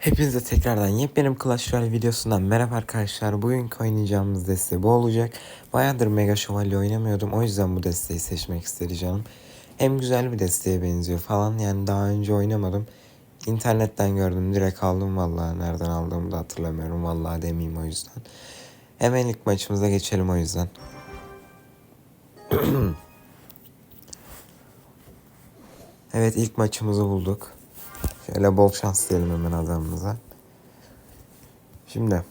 Hepinize tekrardan yepyeni Clash Royale videosundan merhaba arkadaşlar. Bugünkü oynayacağımız deste bu olacak. Bayağıdır Mega Şövalye oynamıyordum. O yüzden bu desteği seçmek istedi. Hem güzel bir desteğe benziyor falan. Yani daha önce oynamadım. İnternetten gördüm. Direkt aldım vallahi. Nereden aldığımı da hatırlamıyorum. Vallahi demeyeyim o yüzden. Hemen ilk maçımıza geçelim o yüzden. evet ilk maçımızı bulduk. Şöyle bol şans diyelim hemen adamımıza. Şimdi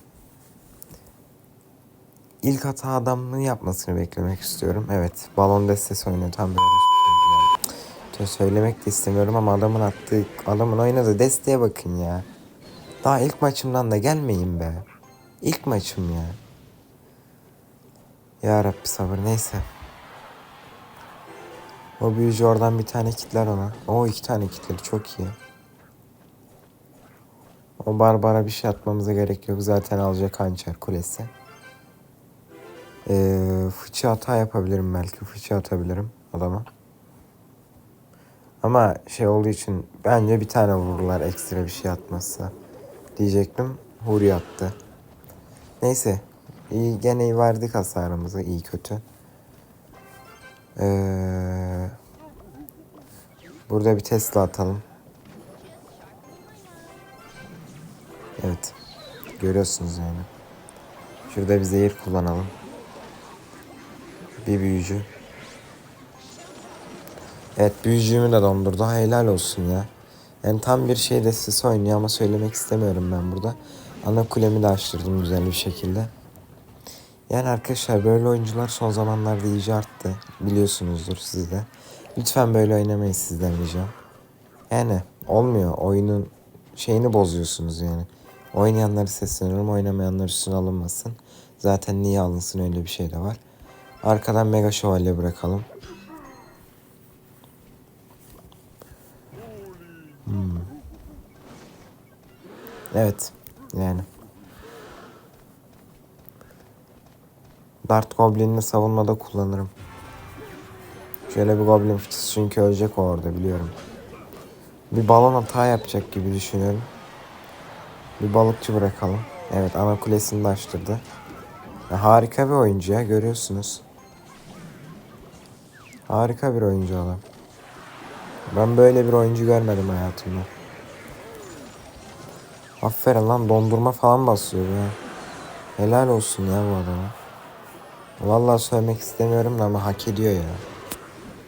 ilk hata adamın yapmasını beklemek istiyorum. Evet balon destesi oynuyor tam böyle. Tö- Söylemek de istemiyorum ama adamın attığı adamın oynadığı desteğe bakın ya. Daha ilk maçımdan da gelmeyin be. İlk maçım ya. Ya Rabbi sabır neyse. O büyücü oradan bir tane kitler ona. O iki tane kitledi çok iyi. O Barbara bir şey atmamıza gerek yok. Zaten alacak hançer kulesi. Ee, fıçı hata yapabilirim belki. Fıçı atabilirim adama. Ama şey olduğu için bence bir tane vururlar ekstra bir şey atmazsa. Diyecektim. Huri attı. Neyse. İyi, gene verdik hasarımızı. iyi kötü. Ee, burada bir Tesla atalım. Evet. Görüyorsunuz yani. Şurada bir zehir kullanalım. Bir büyücü. Evet büyücüğümü de dondurdu. Helal olsun ya. Yani tam bir şey destesi oynuyor ama söylemek istemiyorum ben burada. Ana kulemi de açtırdım güzel bir şekilde. Yani arkadaşlar böyle oyuncular son zamanlarda iyice arttı. Biliyorsunuzdur siz de. Lütfen böyle oynamayın sizden ricam. Yani olmuyor. Oyunun şeyini bozuyorsunuz yani. Oynayanları sesleniyorum. Oynamayanlar üstüne alınmasın. Zaten niye alınsın öyle bir şey de var. Arkadan mega şövalye bırakalım. Hmm. Evet. Yani. Dart Goblin'ini savunmada kullanırım. Şöyle bir Goblin fıçısı çünkü ölecek o orada biliyorum. Bir balon hata yapacak gibi düşünüyorum. Bir balıkçı bırakalım. Evet ana kulesini de açtırdı. Ya, harika bir oyuncu ya görüyorsunuz. Harika bir oyuncu adam. Ben böyle bir oyuncu görmedim hayatımda. Aferin lan dondurma falan basıyor ya. Helal olsun ya bu adama. Vallahi söylemek istemiyorum da ama hak ediyor ya.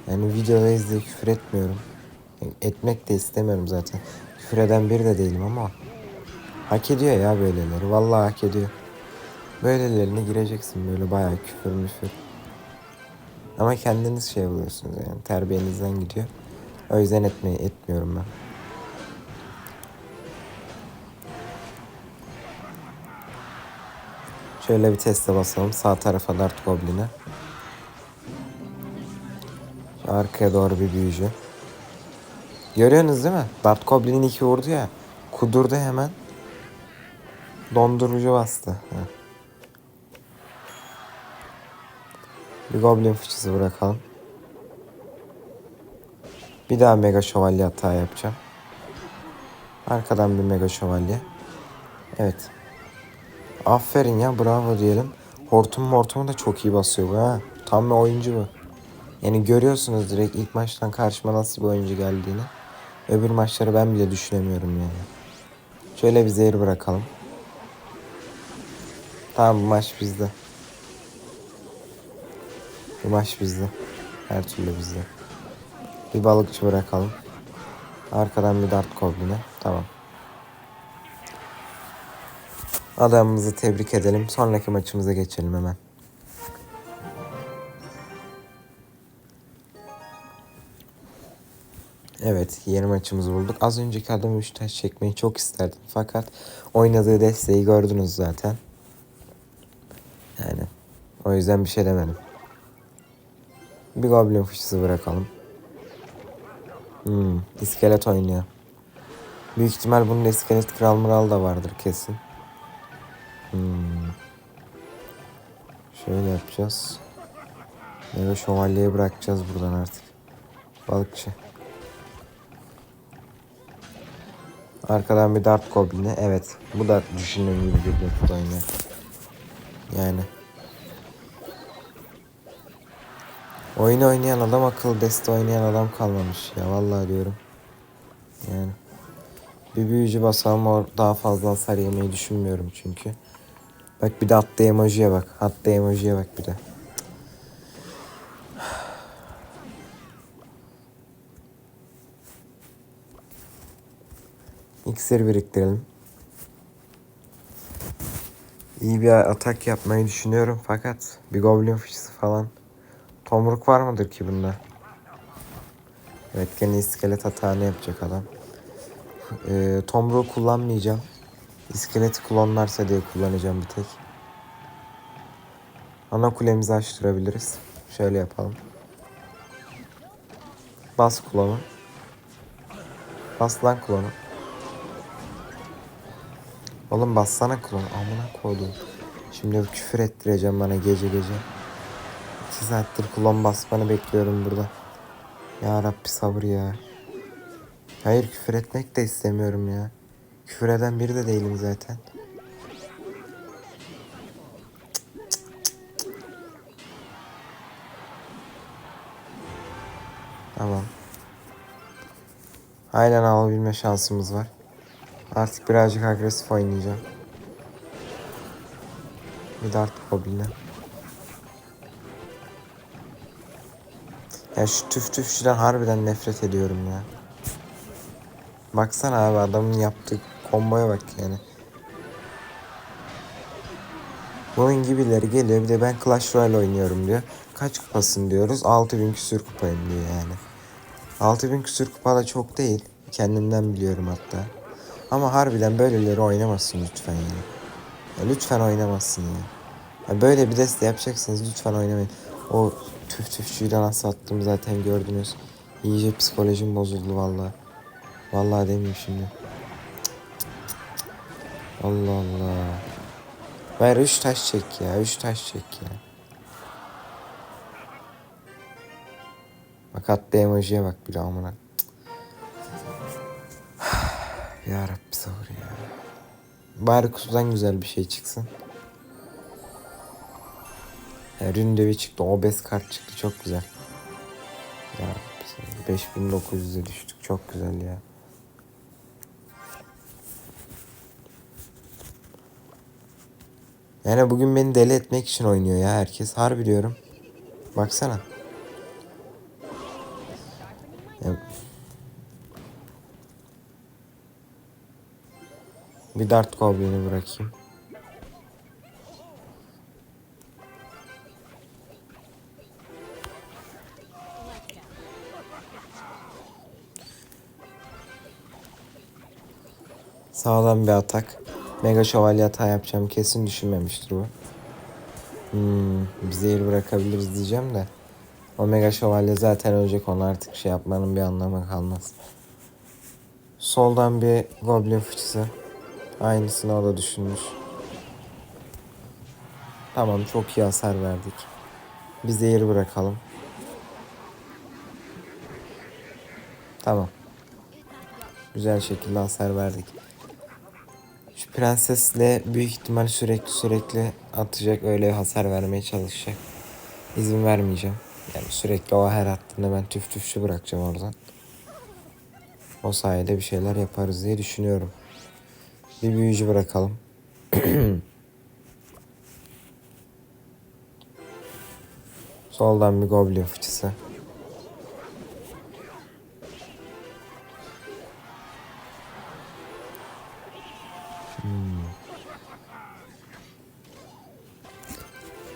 Yani videoda izle küfür etmiyorum. Etmek de istemiyorum zaten. Küfür eden biri de değilim ama hak ediyor ya böyleleri. Vallahi hak ediyor. Böylelerine gireceksin böyle bayağı küfür müfür. Ama kendiniz şey buluyorsunuz yani terbiyenizden gidiyor. O yüzden etmeyi etmiyorum ben. Şöyle bir teste basalım. Sağ tarafa Dart Goblin'e. Arkaya doğru bir büyücü. Görüyorsunuz değil mi? Dart Goblin'in iki vurdu ya. Kudurdu hemen. Dondurucu bastı. Heh. Bir Goblin fıçısı bırakalım. Bir daha Mega Şövalye hata yapacağım. Arkadan bir Mega Şövalye. Evet. Aferin ya bravo diyelim. Hortum mortumu da çok iyi basıyor bu ha. Tam bir oyuncu bu. Yani görüyorsunuz direkt ilk maçtan karşıma nasıl bir oyuncu geldiğini. Öbür maçları ben bile düşünemiyorum yani. Şöyle bir zehir bırakalım. Tamam bu maç bizde. Bu maç bizde. Her türlü bizde. Bir balıkçı bırakalım. Arkadan bir dart goblin'e. Tamam. Adamımızı tebrik edelim. Sonraki maçımıza geçelim hemen. Evet yeni maçımızı bulduk. Az önceki adamı 3 taş çekmeyi çok isterdim. Fakat oynadığı desteği gördünüz zaten. O yüzden bir şey demedim. Bir goblin fıçısı bırakalım. Hmm, iskelet oynuyor. Büyük ihtimal bunun iskelet kral mural da vardır kesin. Hmm. Şöyle yapacağız. Mega şövalyeye bırakacağız buradan artık. Balıkçı. Arkadan bir Dart Goblin'i. Evet. Bu da düşündüğüm gibi bir oynuyor. Yani. Oyunu oynayan adam akıllı deste oynayan adam kalmamış ya vallahi diyorum. Yani. Bir büyücü basalım or daha fazla hasar yemeyi düşünmüyorum çünkü. Bak bir de attığı emojiye bak. Attığı emojiye bak bir de. İksir biriktirelim. İyi bir atak yapmayı düşünüyorum fakat bir goblin fışısı falan. Tomruk var mıdır ki bunda? Evet gene iskelet atağını yapacak adam. Ee, tomruğu kullanmayacağım. İskeleti klonlarsa diye kullanacağım bir tek. Ana kulemizi açtırabiliriz. Şöyle yapalım. Bas klonu. Bas lan klonu. Oğlum bassana klon. Amına koydum. Şimdi küfür ettireceğim bana gece gece. İki saattir klon basmanı bekliyorum burada. Ya Rabbi sabır ya. Hayır küfür etmek de istemiyorum ya. Küfür eden biri de değilim zaten. Tamam. Aynen alabilme şansımız var. Artık birazcık agresif oynayacağım. Bir dart goblin'e. Ya şu tüf tüfçüden harbiden nefret ediyorum ya. Baksana abi adamın yaptığı komboya bak yani. Bunun gibileri geliyor bir de ben Clash Royale oynuyorum diyor. Kaç kupasın diyoruz 6000 küsür kupayım diyor yani. 6000 küsür kupa da çok değil. Kendimden biliyorum hatta. Ama harbiden böyleleri oynamasın lütfen yani. Ya lütfen oynamasın ya. ya. Böyle bir deste yapacaksınız lütfen oynamayın. O tüf tüfçüyü nasıl attım zaten gördünüz. İyice psikolojim bozuldu vallahi. Vallahi demeyeyim şimdi. Allah Allah. Ver üç taş çek ya. Üç taş çek ya. Bak hatta emojiye bak bir amına. ya Rabbi sabır ya. Bari kutudan güzel bir şey çıksın. Ya, Ründevi çıktı. Obez kart çıktı. Çok güzel. Ya Rabbi sabır. 5900'e düştük. Çok güzel ya. Yani bugün beni deli etmek için oynuyor ya herkes. Harbi diyorum. Baksana. Ya- Bir dart goblin'i bırakayım. Sağlam bir atak. Mega şövalye hata yapacağım kesin düşünmemiştir bu. Hmm, bir zehir bırakabiliriz diyeceğim de. O mega şövalye zaten ölecek onu artık şey yapmanın bir anlamı kalmaz. Soldan bir goblin fıçısı. Aynısını o da düşünmüş. Tamam çok iyi hasar verdik. Bir zehir bırakalım. Tamam. Güzel şekilde hasar verdik. Şu prensesle büyük ihtimal sürekli sürekli atacak öyle hasar vermeye çalışacak. İzin vermeyeceğim. Yani sürekli o her attığında ben tüf tüfçü bırakacağım oradan. O sayede bir şeyler yaparız diye düşünüyorum. Bir büyücü bırakalım. Soldan bir goblin fıçısı.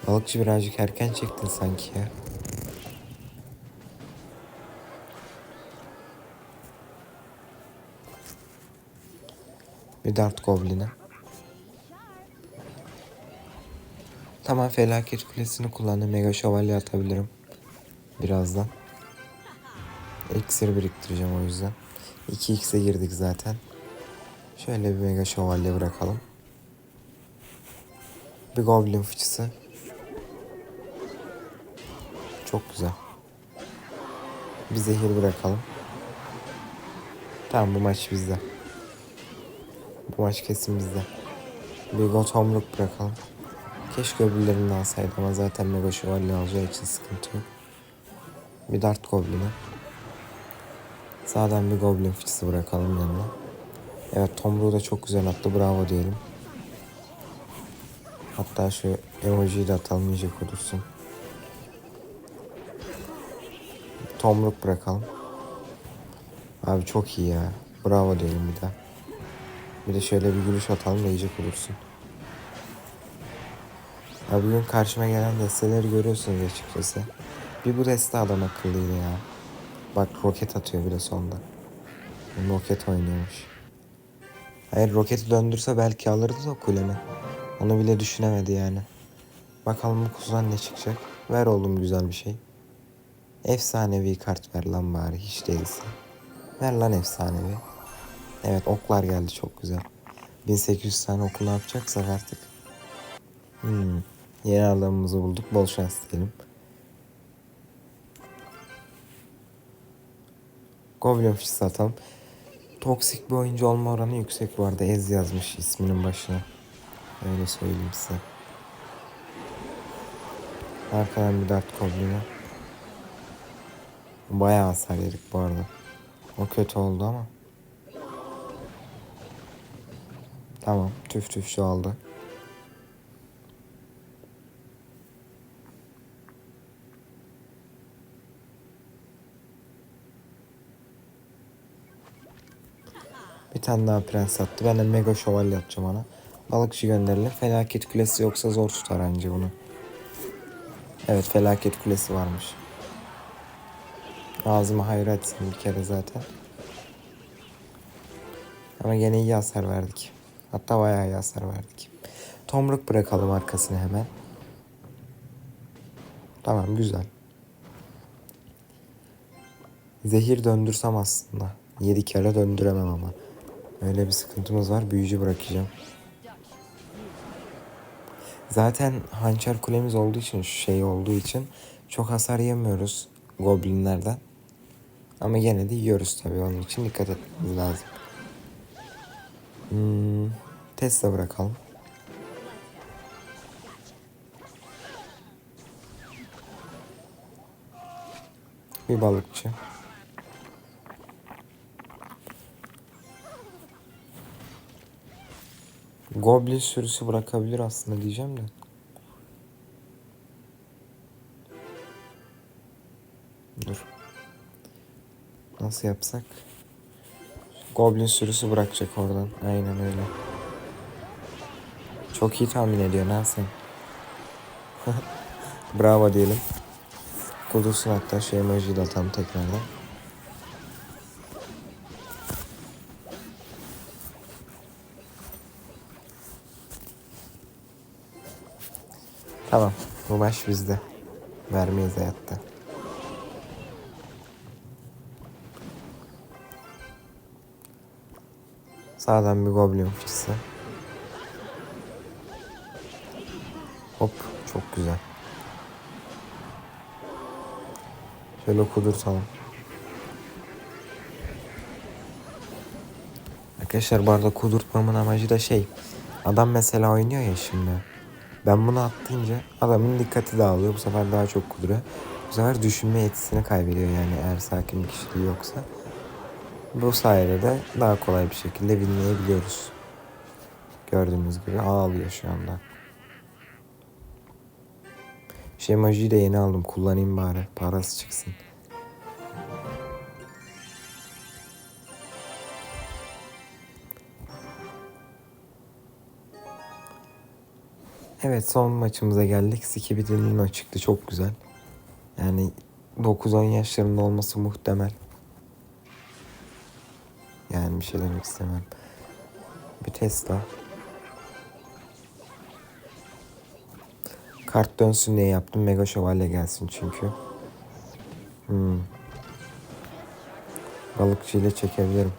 Balıkçı birazcık erken çektin sanki ya. Bir dart goblin'e. Tamam felaket kulesini kullandım. Mega şövalye atabilirim. Birazdan. İksir biriktireceğim o yüzden. 2x'e girdik zaten. Şöyle bir mega şövalye bırakalım. Bir goblin fıçısı. Çok güzel. Bir zehir bırakalım. Tamam bu maç bizde. Bu maç kesin bizde. Bir got bırakalım. Keşke öbürlerini de alsaydı ama zaten mega şövalye alacağı için sıkıntı yok. Bir dart goblini. Sağdan bir goblin fıçısı bırakalım yanına. Evet tomruğu da çok güzel attı bravo diyelim. Hatta şu emojiyi de atalım iyice kudursun. Tomruk bırakalım. Abi çok iyi ya. Bravo diyelim bir daha. Bir de şöyle bir gülüş atalım da iyice kudursun. Abi bugün karşıma gelen desteleri görüyorsunuz açıkçası. Bir bu deste adam akıllıydı ya. Bak roket atıyor bir de sonda. Roket oynuyormuş. Hayır roketi döndürse belki alırdı da kulemi. Onu bile düşünemedi yani. Bakalım bu kuzudan ne çıkacak. Ver oğlum güzel bir şey. Efsanevi kart ver lan bari hiç değilse. Ver lan efsanevi. Evet oklar geldi çok güzel. 1800 tane okul yapacaksak artık. Hmm. Yeni adamımızı bulduk. Bol şans diyelim. Goblin fişi atalım. Toksik bir oyuncu olma oranı yüksek bu arada. Ez yazmış isminin başına. Öyle söyleyeyim size. Arkadan bir dart goblini. Bayağı hasar yedik bu arada. O kötü oldu ama. Tamam. Tüf tüf şu aldı. Bir tane daha prens attı. Ben de mega şövalye atacağım ona. Balıkçı gönderelim. Felaket kulesi yoksa zor tutar anca bunu. Evet felaket kulesi varmış. Ağzıma hayır etsin bir kere zaten. Ama gene iyi hasar verdik. Hatta bayağı iyi hasar verdik. Tomruk bırakalım arkasını hemen. Tamam güzel. Zehir döndürsem aslında. 7 kere döndüremem ama. Öyle bir sıkıntımız var. Büyücü bırakacağım. Zaten hançer kulemiz olduğu için, şey olduğu için çok hasar yemiyoruz goblinlerden. Ama gene de yiyoruz tabii. Onun için dikkat etmemiz lazım. Hmm, Tesla bırakalım. Bir balıkçı. Goblin sürüsü bırakabilir aslında diyeceğim de. Dur. Nasıl yapsak? Goblin sürüsü bırakacak oradan. Aynen öyle. Çok iyi tahmin ediyor ha sen. Bravo diyelim. Kudursun hatta şey emoji de atalım tekrardan. Tamam. Bu maç bizde. Vermeyiz hayatta. Sağdan bir goblin fıçısı. Hop. Çok güzel. Şöyle kudurtalım. Arkadaşlar bu arada kudurtmamın amacı da şey. Adam mesela oynuyor ya şimdi. Ben bunu attığınca adamın dikkati dağılıyor. Bu sefer daha çok kuduruyor. Bu sefer düşünme yetisini kaybediyor yani eğer sakin bir kişiliği yoksa. Bu sayede de daha kolay bir şekilde winleyebiliyoruz. Gördüğünüz gibi ağlıyor şu anda. Emojiyi de yeni aldım. Kullanayım bari. Parası çıksın. Evet son maçımıza geldik. Skibidi o çıktı. Çok güzel. Yani 9-10 yaşlarında olması muhtemel. Yani bir şey demek istemem. Bir Tesla. Kart dönsün diye yaptım. Mega şövalye gelsin çünkü. Hmm. Balıkçı ile çekebilirim.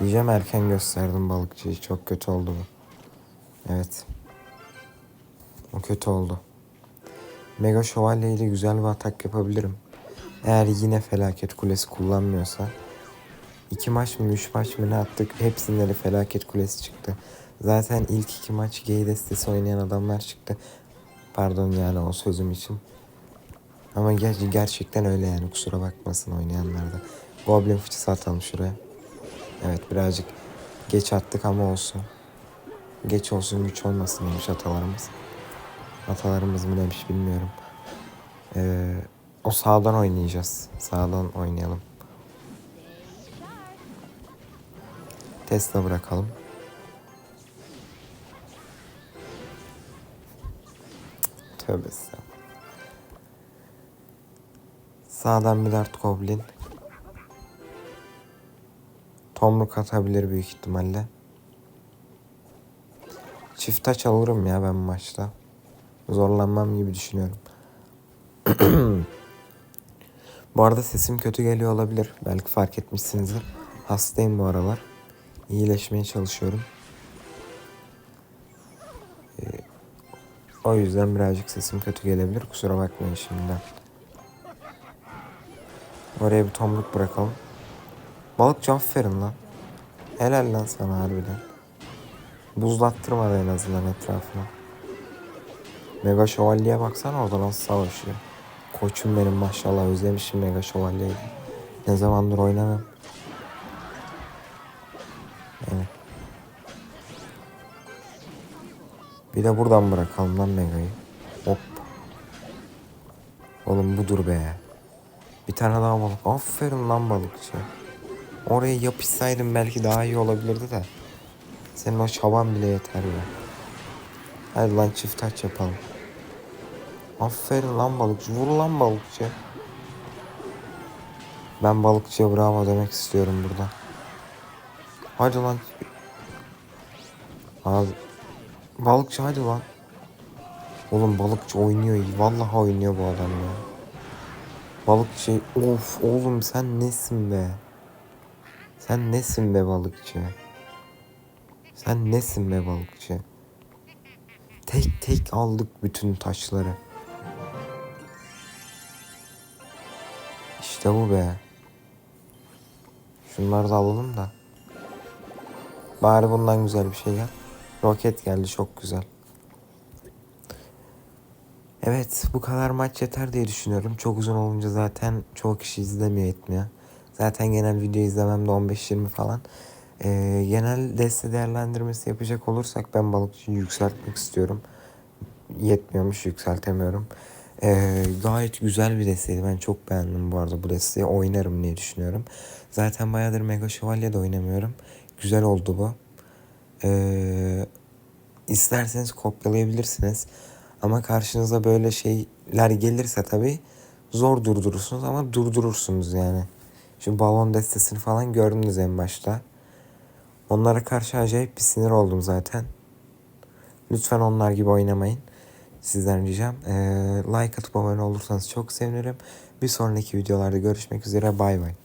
Diyeceğim erken gösterdim balıkçıyı. Çok kötü oldu bu. Evet. O kötü oldu. Mega şövalye ile güzel bir atak yapabilirim. Eğer yine felaket kulesi kullanmıyorsa iki maç mı üç maç mı ne attık hepsinde de felaket kulesi çıktı. Zaten ilk iki maç gay destesi oynayan adamlar çıktı. Pardon yani o sözüm için. Ama ger- gerçekten öyle yani kusura bakmasın oynayanlar da. Goblin fıçısı atalım şuraya. Evet birazcık geç attık ama olsun. Geç olsun güç olmasın demiş atalarımız. Atalarımız mı demiş bilmiyorum. Ee, o sağdan oynayacağız. Sağdan oynayalım. Tesla bırakalım. Tövbe. Sağdan bir dart goblin. Tomruk atabilir büyük ihtimalle. Çift taç alırım ya ben maçta. Zorlanmam gibi düşünüyorum. bu arada sesim kötü geliyor olabilir. Belki fark etmişsinizdir. Hastayım bu aralar. İyileşmeye çalışıyorum. Ee, o yüzden birazcık sesim kötü gelebilir. Kusura bakmayın şimdiden. Oraya bir tomruk bırakalım. Balıkçı aferin lan. Helal lan sana harbiden. Buzlattırmadı en azından etrafına. Mega Şövalye'ye baksana orada nasıl savaşıyor. Koçum benim maşallah özlemişim Mega Şövalye'yi. Ne zamandır oynamam. Evet. Bir de buradan bırakalım lan Mega'yı. Hop. Oğlum budur be. Bir tane daha balık. Aferin lan balıkçı. Oraya yapışsaydım belki daha iyi olabilirdi de. Senin o çaban bile yeter ya. Hadi lan çift taç yapalım. Aferin lan balıkçı. Vur lan balıkçı. Ben balıkçıya bravo demek istiyorum burada. Hadi lan. Abi. Balıkçı hadi lan. Oğlum balıkçı oynuyor. Vallahi oynuyor bu adam ya. Balıkçı of oğlum sen nesin be? Sen nesin be balıkçı? Sen nesin be balıkçı? Tek tek aldık bütün taşları. İşte bu be. Şunları da alalım da. Bari bundan güzel bir şey gel. Roket geldi çok güzel. Evet bu kadar maç yeter diye düşünüyorum. Çok uzun olunca zaten çoğu kişi izlemiyor etmiyor. Zaten genel video izlemem de 15-20 falan. Ee, genel deste değerlendirmesi yapacak olursak ben balıkçıyı yükseltmek istiyorum. Yetmiyormuş yükseltemiyorum. Ee, gayet güzel bir desteydi. Ben çok beğendim bu arada bu desteği. Oynarım diye düşünüyorum. Zaten bayağıdır Mega Şövalye de oynamıyorum. Güzel oldu bu. Ee, isterseniz kopyalayabilirsiniz. Ama karşınıza böyle şeyler gelirse tabii zor durdurursunuz ama durdurursunuz yani. Şu balon destesini falan gördünüz en başta. Onlara karşı acayip bir sinir oldum zaten. Lütfen onlar gibi oynamayın. Sizden ricam. Ee, like atıp abone olursanız çok sevinirim. Bir sonraki videolarda görüşmek üzere. Bay bay.